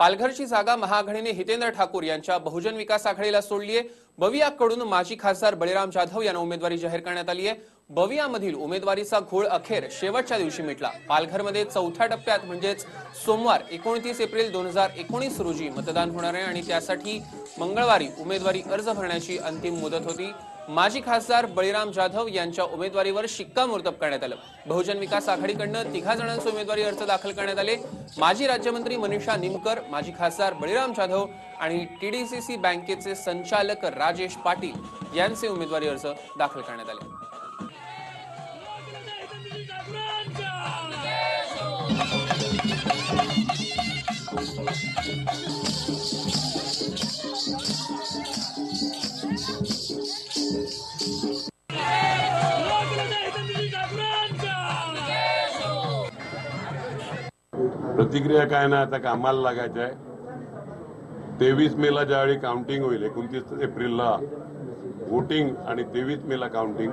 पालघरची जागा महाआघाडीने हितेंद्र ठाकूर यांच्या बहुजन विकास आघाडीला सोडली आहे. बवियाकडून माजी खासदार बळीराम जाधव यांना उमेदवारी जाहीर करण्यात आली आहे. बवियामधील उमेदवारीचा घोळ अखेर शेवटच्या दिवशी मिटला. पालघरमध्ये चौथ्या टप्प्यात म्हणजेच सोमवार एकोणतीस एप्रिल दोन हजार एकोणीस रोजी मतदान होणार आहे आणि त्यासाठी मंगळवारी उमेदवारी अर्ज भरण्याची अंतिम मुदत होती. माजी खासदार बळीराम जाधव यांच्या उमेदवारीवर शिक्कामोर्तब करण्यात आलं. बहुजन विकास आघाडीकडनं तिघा जणांचे उमेदवारी अर्ज दाखल करण्यात आले. माजी राज्यमंत्री मनीषा निमकर माजी खासदार बळीराम जाधव आणि टीडीसीसी बँकेचे संचालक राजेश पाटील यांचे उमेदवारी अर्ज दाखल करण्यात आले. प्रतिक्रिया काय नाही आता कामाला लागायचं आहे. तेवीस मेला ज्यावेळी काउंटिंग होईल एकोणतीस एप्रिलला वोटिंग आणि तेवीस मेला काउंटिंग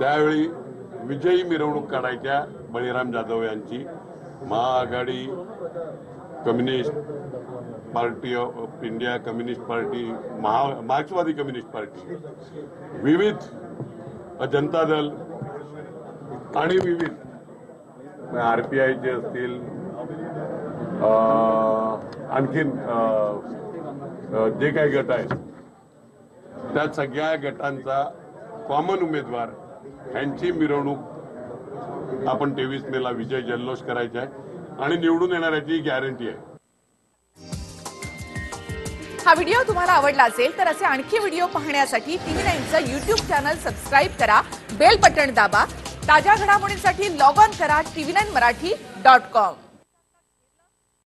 त्यावेळी विजयी मिरवणूक काढायच्या बळीराम जाधव यांची. महाआघाडी communist party of India communist party महा मार्क्सवादी कम्युनिस्ट पार्टी. विविध जनता दल आणि विविध आरपीआयचे असतील आणखीन जे काही गट आहेत त्या सगळ्या गटांचा कॉमन उमेदवार यांची मिरवणूक आपण तेवीस मेला विजय जल्लोष करायचा आहे आणि निवडून येणाऱ्याची गॅरंटी आहे. हा व्हिडिओ तुम्हाला आवडला असेल तर असे आणखी व्हिडिओ पाहण्यासाठी टीव्ही नाईनचं युट्यूब चॅनल सबस्क्राईब करा बेल बटन दाबा ताज्या घडामोडींसाठी लॉग ऑन करा TV nine Marathi dot com